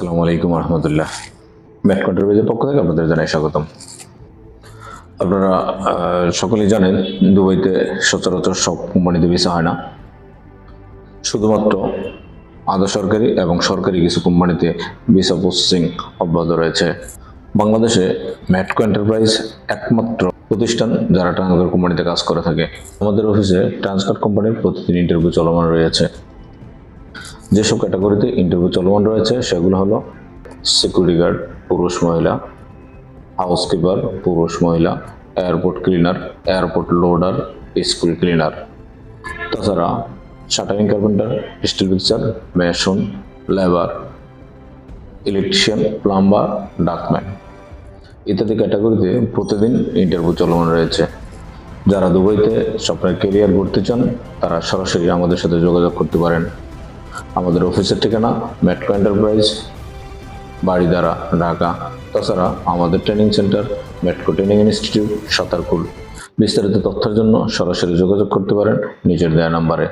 আসসালামু আলাইকুম রহমতুল্লাহ ম্যাট কন্ট্রোভেজের পক্ষ থেকে আপনাদের জানাই স্বাগতম। আপনারা সকলেই জানেন, দুবাইতে সচরাচর সব কোম্পানিতে ভিসা হয় না। শুধুমাত্র আধা সরকারি এবং সরকারি কিছু কোম্পানিতে ভিসা প্রসেসিং অব্যাহত রয়েছে। বাংলাদেশে ম্যাটকো এন্টারপ্রাইজ একমাত্র প্রতিষ্ঠান যারা ট্রান্সকার কোম্পানিতে কাজ করে থাকে। আমাদের অফিসে ট্রান্সকার কোম্পানির প্রতিদিন ইন্টারভিউ চলমান রয়েছে। যেসব ক্যাটাগরিতে ইন্টারভিউ চলমান রয়েছে, সেগুলো হলো সিকিউরিটি গার্ড পুরুষ মহিলা হাউসকিপার পুরুষ মহিলা airport cleaner airport loader school cleaner তাছাড়া shuttering carpenter steel fixture mason labour electrician plumber ductman ইত্যাদি ক্যাটাগরিতে প্রতিদিন ইন্টারভিউ চলমান রয়েছে। যারা দুবাইতে স্বপ্নের কেরিয়ার গড়তে চান, তারা সরাসরি আমাদের সাথে যোগাযোগ করতে পারেন। আমাদের অফিসের ঠিকানা মেট্রো এন্টারপ্রাইজ বাড়িদারা ঢাকা। তাছাড়া আমাদের training centre metro training institute, Satarkul. বিস্তারিত তথ্যের জন্য সরাসরি যোগাযোগ করতে পারেন নিজের দেয়া নাম্বারে।